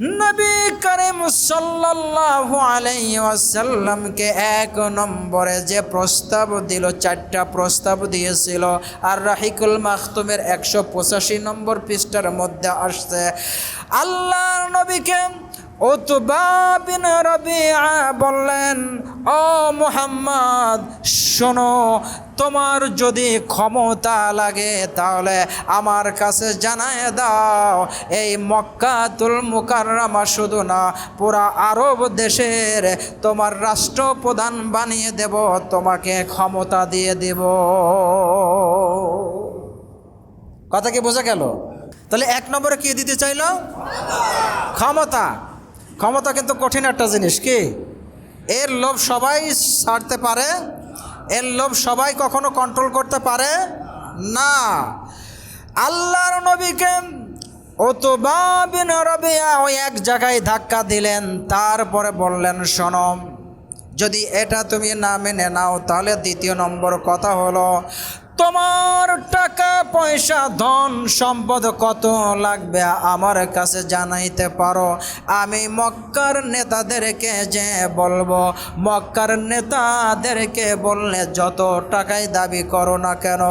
নবী করিম সাল্লাল্লাহু আলাইহি ওয়াসাল্লামকে এক নম্বরে যে প্রস্তাব দিল, চারটা প্রস্তাব দিয়েছিল। আর রাহিকুল মাখতুমের একশো পঁচাশি নম্বর পৃষ্ঠার মধ্যে আসছে আল্লাহ নবীকে বিন রবিআ বললেন, ও মুহাম্মদ, শোনো, তোমার যদি ক্ষমতা লাগে তাহলে আমার কাছে জানায় দাও, এই মক্কাতুল মুকাররমা শুধু না, পুরা আরব দেশের তোমার রাষ্ট্রপ্রধান বানিয়ে দেব, তোমাকে ক্ষমতা দিয়ে দেব। কথা কি বোঝা গেল? তাহলে এক নম্বরে কি দিতে চাইল? ক্ষমতা। ক্ষমতা কিন্তু কঠিন একটা জিনিস, কি? এর লোভ সবাই ছাড়তে পারে, এর লোভ সবাই কখনো কন্ট্রোল করতে পারে না। আল্লাহর নবীকে রবিয়া ওই এক জায়গায় ধাক্কা দিলেন, তারপরে বললেন সনম যদি এটা তুমি না মেনে নাও, তাহলে দ্বিতীয় নম্বর কথা হলো তোমার টাকা, পয়সা, ধন, সম্পদ কত লাগবে আমার কাছে জানাইতে পারো। আমি মক্কার নেতাদেরকে যে বলব, মক্কার নেতাদেরকে বললে যত টাকাই দাবি করো না কেন,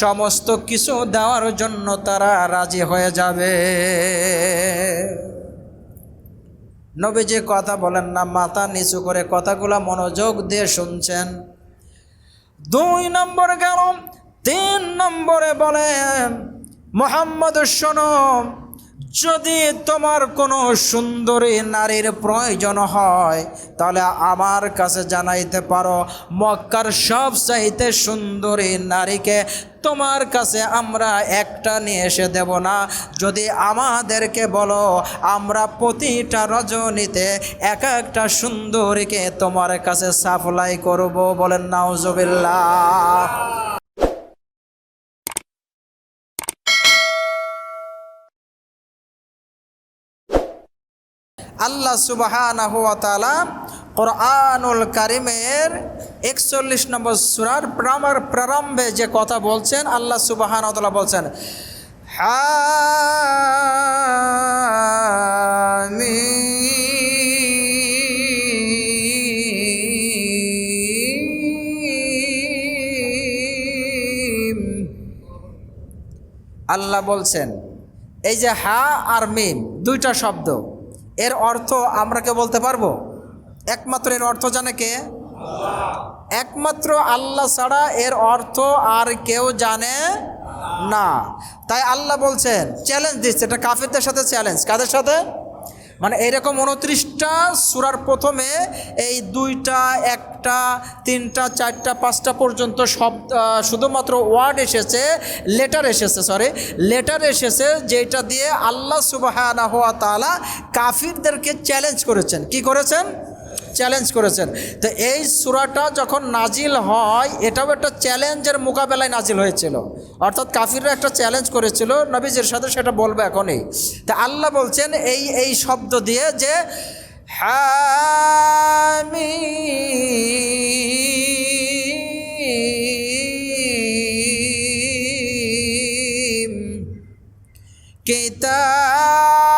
সমস্ত কিছু দেওয়ার জন্য তারা রাজি হয়ে যাবে। নবী যে কথা বলেন না, মাথা নিচু করে কথাগুলো মনোযোগ দিয়ে শুনছেন। দুই নম্বর গেল তিন নম্বরে বলেন, মোহাম্মদ, শোনো, যদি তোমার কোনো সুন্দরী নারীর প্রয়োজন হয়, তাহলে আমার কাছে জানাইতে পারো, মক্কার সব চাইতে সুন্দরী নারীকে তোমার কাছে আমরা একটা নিয়ে এসে দেব না। যদি আমাদেরকে বলো, আমরা প্রতিটা রজনীতে এক একটা সুন্দরীকে তোমার কাছে সাপ্লাই করব বলেন, নাউজবিল্লাহ। আল্লাহ সুবাহানাহু ওয়া তাআলা কোরআনুল কারিমের একচল্লিশ নম্বর সুরার প্রামার প্রারম্ভে যে কথা বলছেন, আল্লাহ সুবাহান তাআলা বলছেন, হামিম। আল্লাহ বলছেন, এই যে হা আর মিম, দুইটা শব্দ। এর অর্থ আমরা কে বলতে পারব? একমাত্র এর অর্থ জানে কে? একমাত্র আল্লাহ ছাড়া এর অর্থ আর কেউ জানে না। তাই আল্লাহ বলছেন চ্যালেঞ্জ দিচ্ছে। এটা কাফেরদের সাথে চ্যালেঞ্জ কাদের সাথে? মানে এরকম উনত্রিশটা সুরার প্রথমে এই দুইটা, একটা, তিনটা, চারটা, পাঁচটা পর্যন্ত সব শুধুমাত্র ওয়ার্ড এসেছে লেটার এসেছে সরি লেটার এসেছে যেটা দিয়ে আল্লাহ সুবাহ তালা কাফিরদেরকে চ্যালেঞ্জ করেছেন। কি করেছেন? চ্যালেঞ্জ করেছেন তো এই সুরাটা যখন নাজিল হয় এটাও একটা চ্যালেঞ্জের মোকাবেলায় নাজিল হয়েছিল অর্থাৎ কাফিররা একটা চ্যালেঞ্জ করেছিল নবীজের সাথে সেটা বলবে এখনই তা আল্লাহ বলছেন এই এই শব্দ দিয়ে যে হামিম كتاب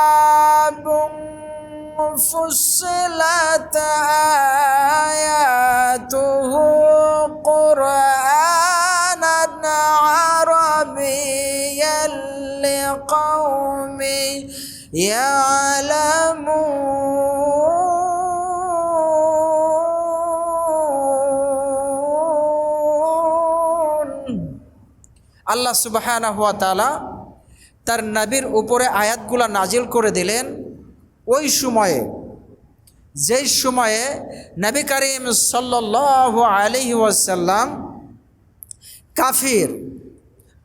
فصلت আল্লাহ সুবাহানা হুয়া তালা তার নবীর উপরে আয়াতগুলা নাজিল করে দিলেন। ওই সময়ে, যেই সময়ে নবী করিম সাল্লাহ আলহি ওয়াসাল্লাম কাফির,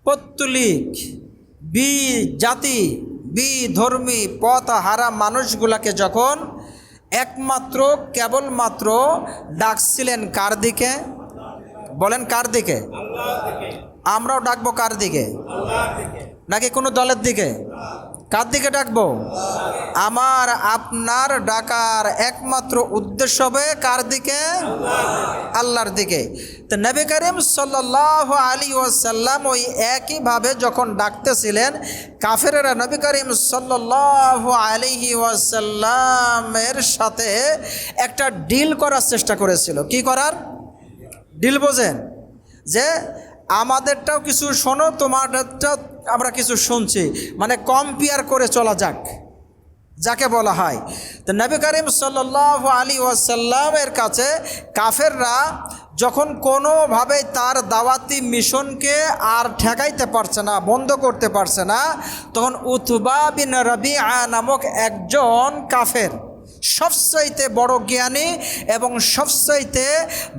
পত্তুলিক বি জাতি বি ধর্মী পথ হারা মানুষগুলাকে যখন একমাত্র, কেবলমাত্র ডাকছিলেন কার দিকে? বলেন কার দিকে? আমরাও ডাকবো কার দিকে? নাকি কোনো দলের দিকে? কার দিকে ডাকবো? আমার আপনার ডাকার একমাত্র উদ্দেশ্য হবে কার দিকে? আল্লাহর দিকে। তো নবী করিম সাল্লাহ আলী ওয়াসাল্লাম ওই একইভাবে যখন ডাকতেছিলেন, কাফেরেরা নবী করিম সাল্লাহ আলিহি ওয়াসাল্লামের সাথে একটা ডিল করার চেষ্টা করেছিল। কি করার? ডিল বোঝেন যে, আমাদেরটাও কিছু শোনো তোমাদেরটাও আমরা কিছু শুনছি। মানে কম্পেয়ার করে চলা যাক। যাকে বলা হয়। তো নবী করিম সাল্লাহ আলী ওয়াসাল্লামের কাছে কাফেররা যখন কোনোভাবে তার দাওয়াতি মিশনকে আর ঠেকাইতে পারছে না, বন্ধ করতে পারছে না, তখন উতবা বিন রবি আ নামক একজন কাফের সবচাইতে বড় জ্ঞানী এবং সবচাইতে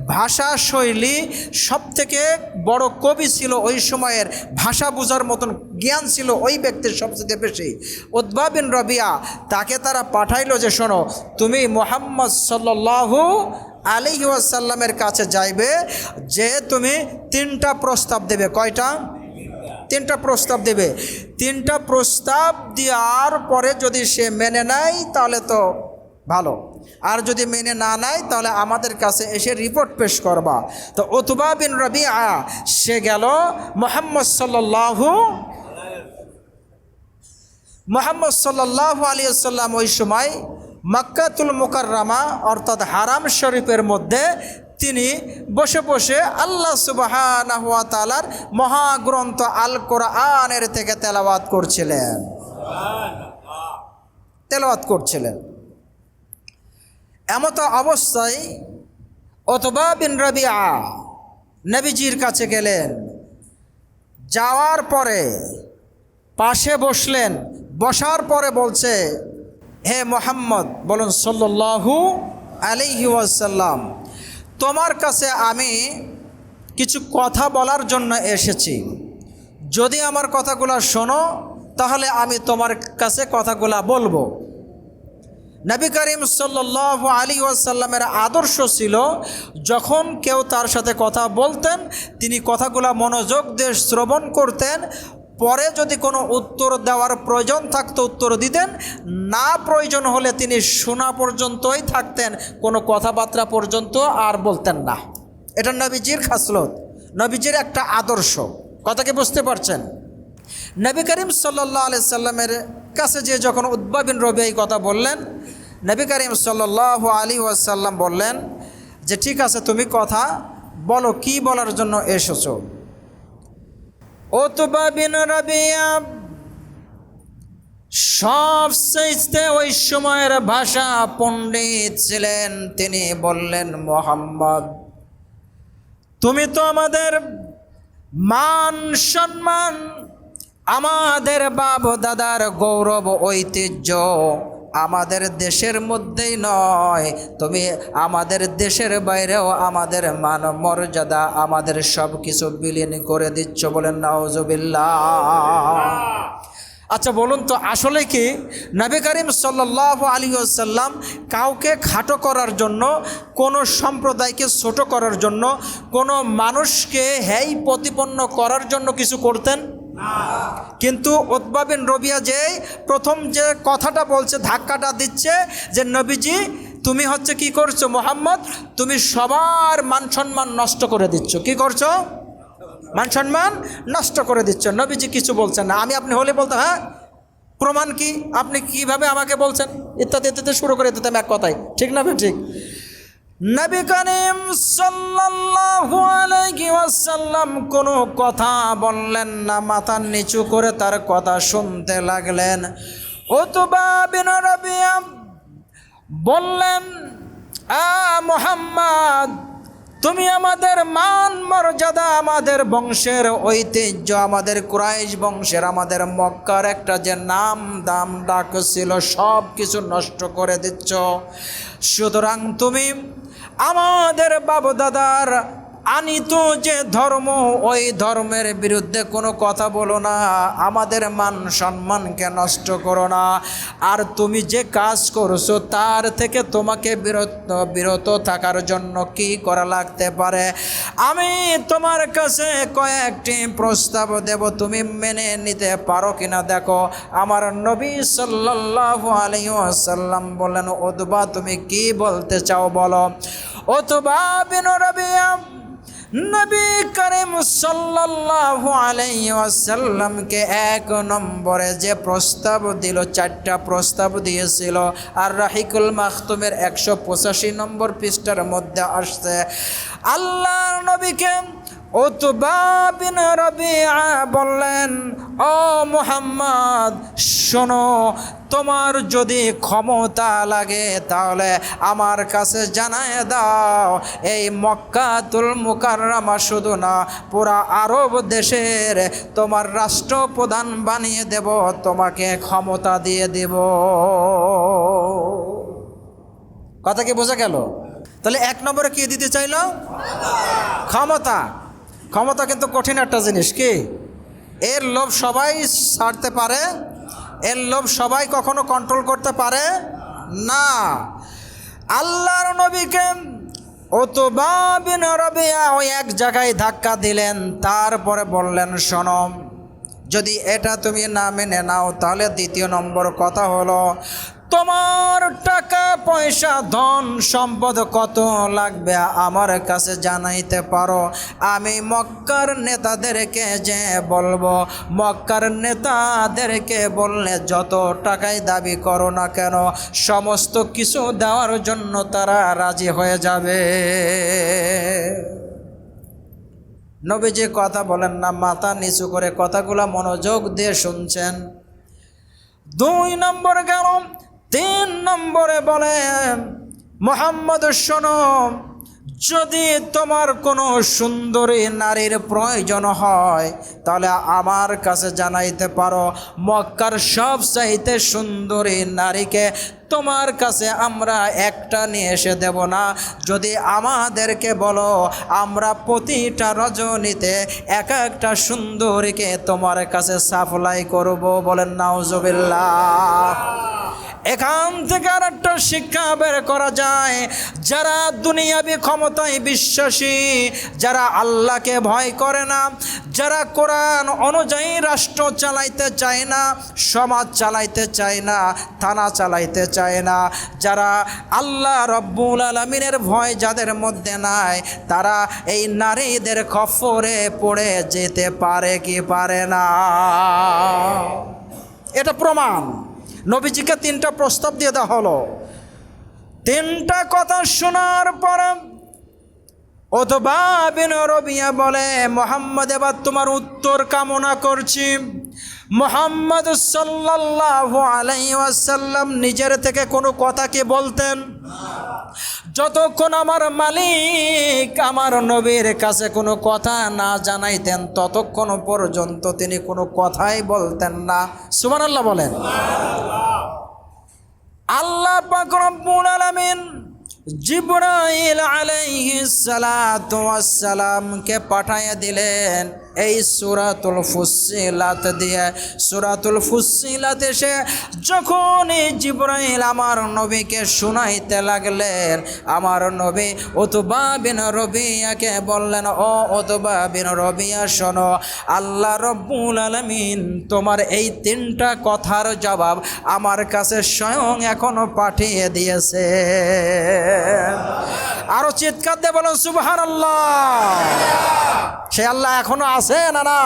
ভাষা শৈলী সবথেকে বড় কবি ছিল ওই সময়ের ভাষা বোঝার মতন জ্ঞান ছিল ওই ব্যক্তির সবচেয়ে বেশি। উদ্বা বিন রবিয়া তাকে তারা পাঠাইলো যে, শোনো, তুমি মোহাম্মদ সাল্লাহু আলী ওয়াসাল্লামের কাছে যাইবে, যে তুমি তিনটা প্রস্তাব দেবে। কয়টা? তিনটা প্রস্তাব দেবে। তিনটা প্রস্তাব দেওয়ার পরে যদি সে মেনে নেয়, তাহলে তো ভালো। আর যদি মেনে না নেয় তাহলে আমাদের কাছে এসে রিপোর্ট পেশ করবা। তো ওতুবা বিন রবিআ সে গেল মোহাম্মদ সাল্লাহু মোহাম্মদ সাল্লাহ আলী সাল্লাম ওই সময় মক্কাতুল মুকাররামা অর্থাৎ হারাম শরীফের মধ্যে তিনি বসে বসে আল্লাহ সুবাহানা হুয়া তালার মহাগ্রন্থ আল কোরআনের থেকে তেলাওয়াত করছিলেন। তেলাওয়াত করছিলেন। এমত অবস্থায় অতবা বিন রবিআ নবীজির কাছে গেলেন। যাওয়ার পরে পাশে বসলেন। বসার পরে বলছে, হে মোহাম্মদ, বলুন সল্লাহু আলিহি ওয়াসাল্লাম, তোমার কাছে আমি কিছু কথা বলার জন্য এসেছি। যদি আমার কথাগুলো শোনো, তাহলে আমি তোমার কাছে কথাগুলা বলব। নবী করিম সাল্লাহ আলী ওয়াসাল্লামের আদর্শ ছিল, যখন কেউ তার সাথে কথা বলতেন, তিনি কথাগুলা মনোযোগ দিয়ে শ্রবণ করতেন, পরে যদি কোনো উত্তর দেওয়ার প্রয়োজন থাকতো, উত্তর দিতেন, না প্রয়োজন হলে তিনি শোনা পর্যন্তই থাকতেন, কোনো কথাবার্তা পর্যন্ত আর বলতেন না। এটা নবীজির খাসলত, নবীজির একটা আদর্শ। কথাকে বুঝতে পারছেন? নবী করিম সাল্লাহ আলি সাল্লামের কাছে যে যখন উদ্বাবিন রবি এই কথা বললেন, নবী করিম সাল্লাহ আলী ওয়াসাল্লাম বললেন যে, ঠিক আছে, তুমি কথা বলো, কি বলার জন্য এসেছ? ওতবা বিন রবিয়া সবচেয়ে ওই সময়ের ভাষা পণ্ডিত ছিলেন। তিনি বললেন, মোহাম্মদ, তুমি তো আমাদের মান সম্মান আমাদের বাপ দাদার গৌরব, ঐতিহ্য আমাদের দেশের মধ্যেই নয়। তুমি আমাদের দেশের বাইরেও আমাদের মান মর্যাদা আমাদের সব কিছু বিলীন করে দিচ্ছ বলেন নাওজবিল্লা আচ্ছা বলুন তো, আসলে কি নবী করিম সাল্লাহ আলী কাউকে খাটো করার জন্য, কোনো সম্প্রদায়কে ছোট করার জন্য, কোনো মানুষকে হ্যাই প্রতিপন্ন করার জন্য কিছু করতেন? কিন্তু উদ্বাবিন রবিয়া যে প্রথম যে কথাটা বলছে, ধাক্কাটা দিচ্ছে যে, নবীজি, তুমি হচ্ছে কি করছ, মোহাম্মদ? তুমি সবার মান সম্মান নষ্ট করে দিচ্ছ। কি করছ? মান সম্মান নষ্ট করে দিচ্ছ। নবীজি কিছু বলছেন না। আমি আপনি হলে বলতাম হ্যাঁ প্রমাণ কি? আপনি কীভাবে আমাকে বলছেন? ইত্যাদি ইত্যাদি, শুরু করে দিতাম এক কথায়। ঠিক না ঠিক? নবী করিম সাল্লাল্লাহু আলাইহি ওয়াসাল্লাম কোনো কথা বললেন না, মাথা নিচু করে তার কথা শুনতে লাগলেন। ওতবা বিন রবিয়া বললেন, আ মোহাম্মদ, তুমি আমাদের মান মর্যাদা, আমাদের বংশের ঐতিহ্য, আমাদের কুরাইশ বংশের, আমাদের মক্কার একটা যে নাম দাম ডাক ছিল সব কিছু নষ্ট করে দিচ্ছ। সুতরাং তুমি আমাদের বাবু দাদার আনিত যে ধর্ম, ওই ধর্মের বিরুদ্ধে কোনো কথা বলো না। আমাদের মান সম্মানকে নষ্ট করো না। আর তুমি যে কাজ করছ, তার থেকে তোমাকে বিরত বিরত থাকার জন্য কি করা লাগতে পারে? আমি তোমার কাছে কয়েকটি প্রস্তাব দেব, তুমি মেনে নিতে পারো কিনা? দেখো, আমার নবী সাল্লাহ আলাইসাল্লাম বললেন ওদবা তুমি কি বলতে চাও বলো? অথবা বিন রবিয়া নবী করিম সাল্লাল্লাহু আলাইহি ওয়াসাল্লামকে এক নম্বরে যে প্রস্তাব দিল, চারটা প্রস্তাব দিয়েছিল। আর রাহিকুল মাখতুমের একশো পঁচাশি নম্বর পৃষ্ঠার মধ্যে আসছে, আল্লাহর নবীকে বিন রবিআ বললেন, ও মুহাম্মদ, শোনো, তোমার যদি ক্ষমতা লাগে তাহলে আমার কাছে জানায় দাও, এই মক্কাতুল মুকাররমা শুধু না, পুরা আরব দেশের তোমার রাষ্ট্রপ্রধান বানিয়ে দেব, তোমাকে ক্ষমতা দিয়ে দেব। কথা কি বোঝা গেল? তাহলে এক নম্বরে কি দিতে চাইল? ক্ষমতা। ক্ষমতা কিন্তু কঠিন একটা জিনিস কি? এর লোভ সবাই ছাড়তে পারে, এর লোভ সবাই কখনো কন্ট্রোল করতে পারে না। আল্লাহর নবীকে রবিয়া ওই এক জায়গায় ধাক্কা দিলেন, তারপরে বললেন সনম যদি এটা তুমি না মেনে নাও, তাহলে দ্বিতীয় নম্বর কথা হলো তোমার টাকা, পয়সা, ধন, সম্পদ কত লাগবে আমার কাছে জানাইতে পারো। আমি মক্কার নেতাদেরকে যে বলব, মক্কার নেতাদেরকে বললে যত টাকাই দাবি করো না কেন, সমস্ত কিছু দেওয়ার জন্য তারা রাজি হয়ে যাবে। নবীজি কথা বলেন না, মাথা নিচু করে কথাগুলো মনোযোগ দিয়ে শুনছেন। দুই নম্বর গেল তিন নম্বরে বলেন, মোহাম্মদ, শোনো, যদি তোমার কোনো সুন্দরী নারীর প্রয়োজন হয়, তাহলে আমার কাছে জানাইতে পারো, মক্কার সব চাইতে সুন্দরী নারীকে তোমার কাছে আমরা একটা নিয়ে এসে দেব না। যদি আমাদেরকে বলো, আমরা প্রতিটা রজনীতে এক একটা সুন্দরীকে তোমার কাছে সাপ্লাই করব বলেন, নাউজবিল্লাহ। এখান থেকে আর একটা শিক্ষা বের করা যায়। যারা দুনিয়াবি ক্ষমতায় বিশ্বাসী, যারা আল্লাহকে ভয় করে না, যারা কোরআন অনুযায়ী রাষ্ট্র চালাইতে চায় না, সমাজ চালাইতে চায় না, থানা চালাইতে চায় না, যারা আল্লাহ রব্বুল আলমিনের ভয় যাদের মধ্যে নাই, তারা এই নারীদের খফরে পড়ে যেতে পারে কি পারে না? এটা প্রমাণ। নবীজিকে তিনটা প্রস্তাব দিয়ে দেওয়া হলো। তিনটা কথা শোনার পর অথবা বিন রবিয়া বলে, মোহাম্মদ, এবার তোমার উত্তর কামনা করছি। মোহাম্মদ সাল্লাহ আলাই ওয়াসাল্লাম নিজের থেকে কোনো কথা কি বলতেন? যতক্ষণ আমার মালিক আমার নবীর কাছে কোনো কথা না জানাইতেন ততক্ষণ পর্যন্ত তিনি কোনো কথাই বলতেন না। সুবহানাল্লাহ বলেন। আল্লাহ পাক রব্বুল আলামিন জিব্রাইল আলাইহিস সালাতু ওয়াস সালামকে পাঠাইয়া দিলেন? এই সুরাতুল ফুসিলাত দিয়ে। সুরাতুল ফুসিলাত এসে যখন জিব্রাইল আমার নবীকে শোনাইতে লাগলেন, আমার নবী ওতবা বিন রবিয়াকে বললেন, ও ওতবা বিন রবিয়া, শোনো, আল্লাহ রব্বুল আলমিন তোমার এই তিনটা কথার জবাব আমার কাছে স্বয়ং এখনও পাঠিয়ে দিয়েছে। আরও চিৎকার দিয়ে বলো সুবহান আল্লাহ সে আল্লাহ এখনও আছে না না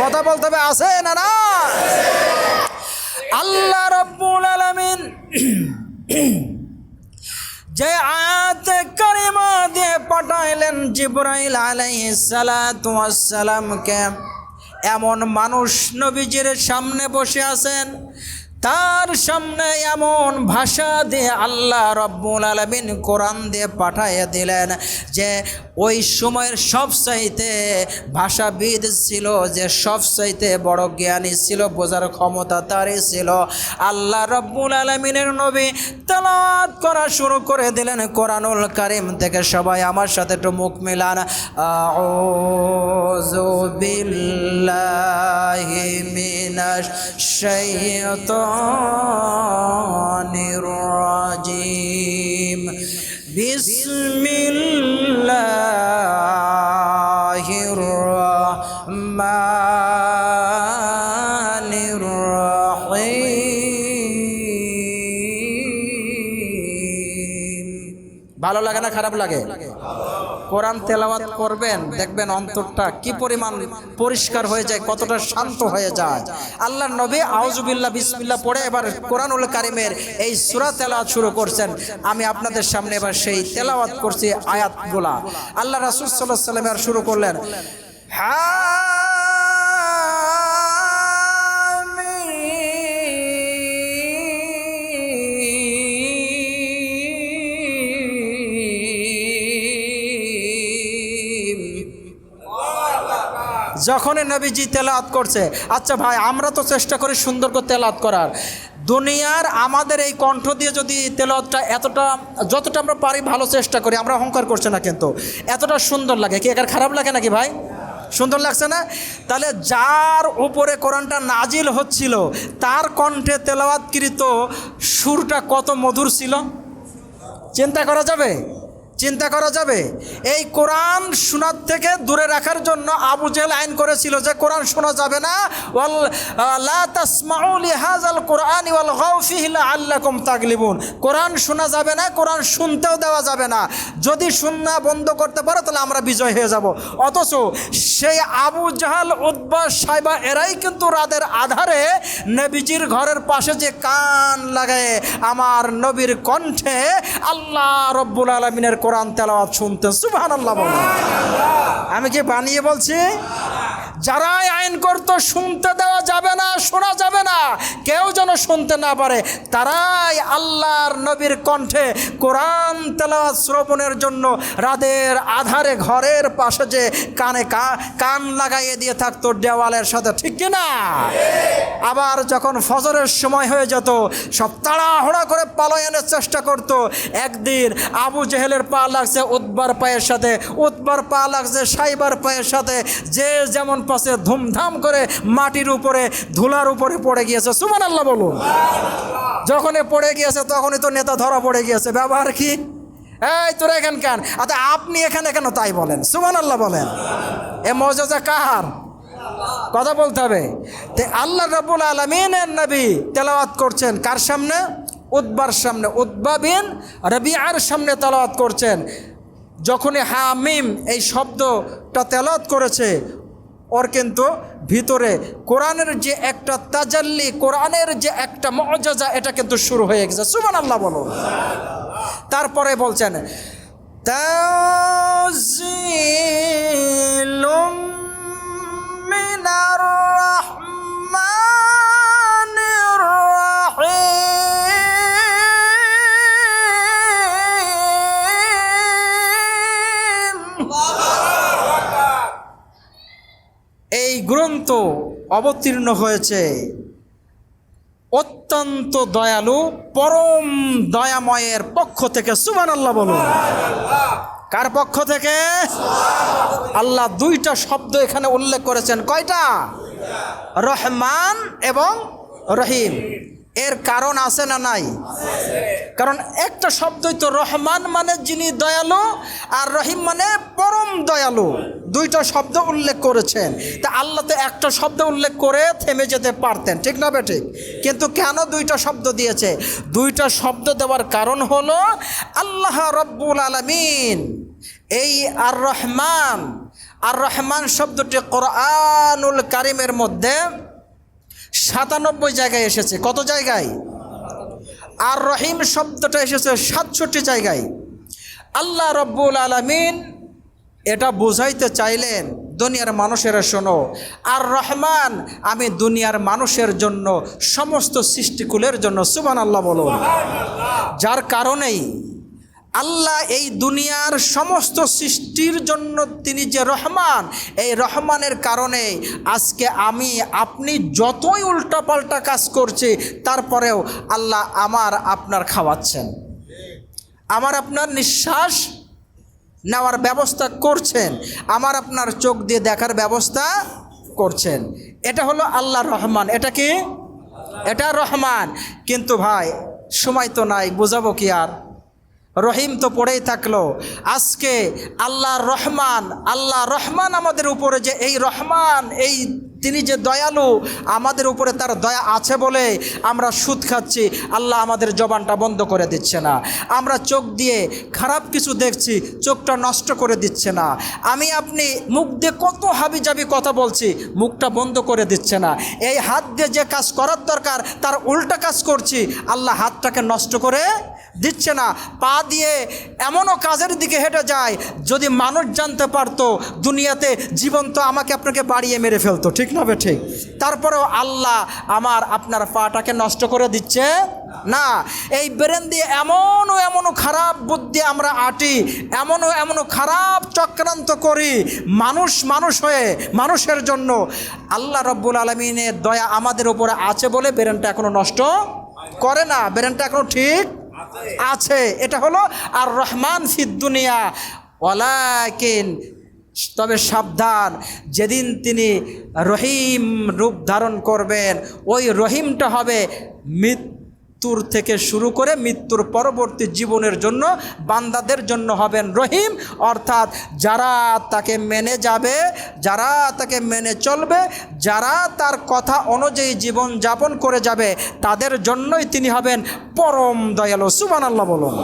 কথা বলতে হবে, আছে না না আল্লাহ রব্বুল আলামিন যে আয়াত কারিমা দিয়ে পাঠাইলেন জিব্রাইল আলাইহিস সালাতু ওয়াস সালামকে, এমন মানুষ নবীজির সামনে বসে আছেন তার সামনে এমন ভাষা দিয়ে আল্লাহ রব্বুল আলমিন কোরআন দিয়ে পাঠাইয়া দিলেন যে ওই সময়ের সব চাইতে ভাষাবিদ ছিল, যে সব চাইতে বড় জ্ঞানী ছিল, বোঝার ক্ষমতা তারই ছিল। আল্লাহ রব্বুল আলমিনের নবী তালাত করা শুরু করে দিলেন কোরআনুল কারিম থেকে। সবাই আমার সাথে একটু মুখ মিলান। মিনাশ রাজিম। বিসমিল্লাহির খারাপ লাগে। কোরআন তেলাওয়াত করবেন, দেখবেন অন্তরটা কি পরিমাণ পরিষ্কার হয়ে যায়, কতটা শান্ত হয়ে যায়। আল্লাহ নবী আউজুবিল্লাহ বিসমিল্লাহ পড়ে এবার কোরআনুল কারিমের এই সুরা তেলাওয়াত শুরু করছেন। আমি আপনাদের সামনে এবার সেই তেলাওয়াত করছি আয়াতগুলা। আল্লাহ রাসূল ওয়াসাল্লাম এবার শুরু করলেন হামিম যখনই নবীজি তেলাওয়াত করছে আচ্ছা ভাই, আমরা তো চেষ্টা করি সুন্দর করে তেলাওয়াত করার। দুনিয়ার আমাদের এই কণ্ঠ দিয়ে যদি তেলাওয়াতটা এতটা, যতটা আমরা পারি ভালো চেষ্টা করি, আমরা অহংকার করছি না কিন্তু। এতটা সুন্দর লাগে। কি একার খারাপ লাগে নাকি ভাই? সুন্দর লাগছে না? তাহলে যার উপরে কোরআনটা নাজিল হচ্ছিল, তার কণ্ঠে তেলাওয়াতকৃত সুরটা কত মধুর ছিল? চিন্তা করা যাবে? চিন্তা করা যাবে। এই কোরআন শোনার থেকে দূরে রাখার জন্য আবু জেহেল আইন করেছিল যে কোরআন শোনা যাবে না। ওয়াল আহ, লা তাসমাউ লিহাযাল কোরআন ওয়াল গাউ ফিহি লাআল্লাকুম তাগলিবুন। কোরআন শোনা যাবে না কোরআন শুনতেও দেওয়া যাবে না। যদি শুননা বন্ধ করতে পারো তাহলে আমরা বিজয় হয়ে যাব। অথচ সেই আবু জাহাল উদ্বা সাইবা এরাই কিন্তু রাতের আধারে নবীজির ঘরের পাশে যে কান লাগায় আমার নবীর কণ্ঠে আল্লাহ রব্বুল আলমিনের কোরআন তেলাওয়াত শুনতেন সুবাহ আল্লাহ আমি কি বানিয়ে বলছি? যারাই আইন করতো শুনতে দেওয়া যাবে না, শোনা যাবে না, কেউ যেন শুনতে না পারে, তারাই আল্লাহর নবীর কণ্ঠে কোরআন তেলাওয়াত শ্রবণের জন্য রাদের আধারে ঘরের পাশে যে কানে কান লাগাইয়ে দিয়ে থাকতো দেওয়ালের সাথে, ঠিক কি না? আবার যখন ফজরের সময় হয়ে যেত, সব তাড়াহুড়া করে পালায়নের চেষ্টা করত। একদিন আবু জেহেলের পা লাগছে উদ্বার পায়ের সাথে উদ্বার পা লাগছে সাইবার পায়ের সাথে, যে যেমন পাশে ধুমধাম করে মাটির উপরে, ধুলার উপরে পড়ে গিয়েছে। সুমান আল্লাহ বলুন। যখনই পড়ে গিয়েছে, তখনই তো নেতা ধরা পড়ে গিয়েছে। ব্যবহার কি? এই, তোরা এখান কেন? আচ্ছা আপনি এখানে কেন তাই বলেন? সুমান আল্লাহ বলেন। এ মজা কাহার? কথা বলতে হবে। আল্লাহ রাবুল আলমিনের নবী তেলাওয়াত করছেন কার সামনে? উদ্বার সামনে। উদ্বা বিন রবিআর সামনে তেলাওয়াত করছেন। যখনই হামিম এই শব্দটা তেলাওয়াত করেছে ওর কিন্তু ভিতরে কোরআনের যে একটা তাজাল্লি, কোরআনের যে একটা মজাজা, এটা কিন্তু শুরু হয়ে গেছে। সুমান আল্লাহ বলো। তারপরে বলছেন তাজিলুম মিনার রহমানির রহিম। গ্রন্থ অবতীর্ণ হয়েছে। অত্যন্ত দয়ালু, পরম দয়াময়ের পক্ষ থেকে সুবান আল্লাহ বলুন। কার পক্ষ থেকে? আল্লাহ দুইটা শব্দ এখানে উল্লেখ করেছেন। কয়টা? রহমান এবং রহিম। এর কারণ আছে না নাই? কারণ একটা শব্দই তো রহমান মানে যিনি দয়ালু আর রহিম মানে পরম দয়ালু। দুইটা শব্দ উল্লেখ করেছেন। তা আল্লাহ তো একটা শব্দ উল্লেখ করে থেমে যেতে পারতেন, ঠিক না ঠিক? কিন্তু কেন দুইটা শব্দ দিয়েছে? দুইটা শব্দ দেওয়ার কারণ হলো আল্লাহ রব্বুল আলমিন এই আর রহমান আর রহমান শব্দটি কোরআনুল কারিমের মধ্যে সাতানব্বই জায়গায় এসেছে। কত জায়গায়? আর রহিম শব্দটা এসেছে সাতষট্টি জায়গায়। আল্লাহ রব্বুল আলমিন এটা বুঝাইতে চাইলেন, দুনিয়ার মানুষেরা শোনো। আর রহমান, আমি দুনিয়ার মানুষের জন্য, সমস্ত সৃষ্টিকুলের জন্য সুবান আল্লাহ বলুন। যার কারণেই আল্লাহ এই দুনিয়ার সমস্ত সৃষ্টির জন্য তিনি যে রহমান, এই রহমানের কারণে আজকে আমি, আপনি যতই উল্টাপাল্টা কাজ করছি, তারপরেও আল্লাহ আমার আপনার খাওয়াচ্ছেন। আমার আপনার নিঃশ্বাস নেওয়ার ব্যবস্থা করছেন। আমার আপনার চোখ দিয়ে দেখার ব্যবস্থা করছেন। এটা হলো আল্লাহ রহমান। এটা কি? এটা রহমান। কিন্তু ভাই, সময় তো নাই, বোঝাবো কি আর? রহিম তো পড়েই থাকল। আজকে আল্লাহ রহমান আল্লাহ রহমান আমাদের উপরে যে এই রহমান, এই তিনি যে দয়ালু, আমাদের উপরে তার দয়া আছে বলে আমরা সুদ খাচ্ছি। আল্লাহ আমাদের জবানটা বন্ধ করে দিচ্ছে না। আমরা চোখ দিয়ে খারাপ কিছু দেখছি, চোখটা নষ্ট করে দিচ্ছে না। আমি আপনি মুখ দিয়ে কত হাবিজাবি কথা বলছি, মুখটা বন্ধ করে দিচ্ছে না। এই হাত দিয়ে যে কাজ করার দরকার, তার উল্টা কাজ করছি। আল্লাহ হাতটাকে নষ্ট করে দিচ্ছে না। পা দিয়ে এমনও কাজের দিকে হেঁটে যায়, যদি মানুষ জানতে পারতো দুনিয়াতে জীবন তো আমাকে আপনাকে বাড়িয়ে মেরে ফেলতো, ঠিক না ঠিক তারপরেও আল্লাহ আমার আপনার পাটাকে নষ্ট করে দিচ্ছে না। এই ব্রেন দিয়ে এমনও এমনও খারাপ বুদ্ধি আমরা আটি, এমনও এমনও খারাপ চক্রান্ত করি, মানুষ মানুষ হয়ে, মানুষের জন্য। আল্লাহ রব্বুল আলমিনের দয়া আমাদের উপরে আছে বলে ব্রেনটা এখনও নষ্ট করে না। ব্রেনটা এখনও ঠিক আছে। এটা হলো আর রহমান ফিদ্দুনিয়া ওলাকিন তবে সাবধান, যেদিন তিনি রহিম রূপ ধারণ করবেন, ওই রহিমটা হবে মৃত্যুর থেকে শুরু করে মৃত্যুর পরবর্তী জীবনের জন্য, বান্দাদের জন্য হবেন রহিম। অর্থাৎ যারা তাকে মেনে যাবে, যারা তাকে মেনে চলবে, যারা তার কথা অনুযায়ী জীবন যাপন করে যাবে, তাদের জন্যই তিনি হবেন পরম দয়ালু। সুবান আল্লাহ বলুন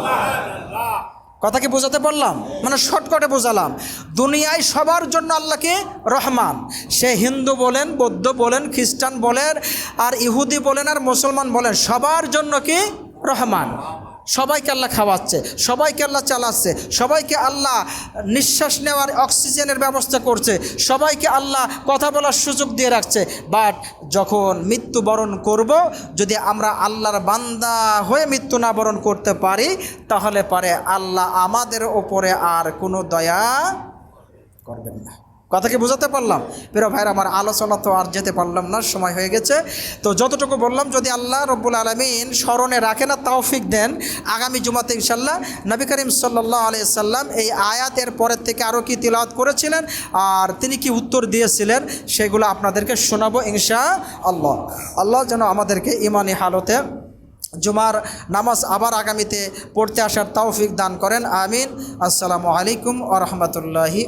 কথা কি বোঝাতে পারলাম মানে শর্টকাটে বোঝালাম। দুনিয়ায় সবার জন্য আল্লাহকে রহমান। সে হিন্দু বলেন, বৌদ্ধ বলেন, খ্রিস্টান বলেন, আর ইহুদি বলেন, আর মুসলমান বলেন, সবার জন্য কি? রহমান। সবাইকে আল্লাহ খাওয়াচ্ছে, সবাইকে আল্লাহ চালাচ্ছে, সবাইকে আল্লাহ নিঃশ্বাস নেওয়ার অক্সিজেনের ব্যবস্থা করছে, সবাইকে আল্লাহ কথা বলার সুযোগ দিয়ে রাখছে। বাট যখন মৃত্যুবরণ করব, যদি আমরা আল্লাহর বান্দা হয়ে মৃত্যু না বরণ করতে পারি, তাহলে পারে আল্লাহ আমাদের ওপরে আর কোনো দয়া করবেন না। কথা কি বোঝাতে পারলাম। প্রিয় ভাইয়ের, আমার আলোচনা তো আর যেতে পারলাম না, সময় হয়ে গেছে। তো যতটুকু বললাম, যদি আল্লাহ রব্বুল আলমিন স্মরণে রাখেন আর তৌফিক দেন, আগামী জুমাতে ইনশাল্লাহ নবী করিম সাল্লাহ আলি সাল্লাম এই আয়াতের পরের থেকে আরও কি তিলাওয়াত করেছিলেন, আর তিনি কি উত্তর দিয়েছিলেন, সেগুলো আপনাদেরকে শোনাবো ইনশা আল্লাহ আল্লাহ যেন আমাদেরকে ইমানি হালতে জুমার নামাজ আবার আগামীতে পড়তে আসার তৌফিক দান করেন, আমিন। আসসালামু আলাইকুম আ রহমতুল্লাহি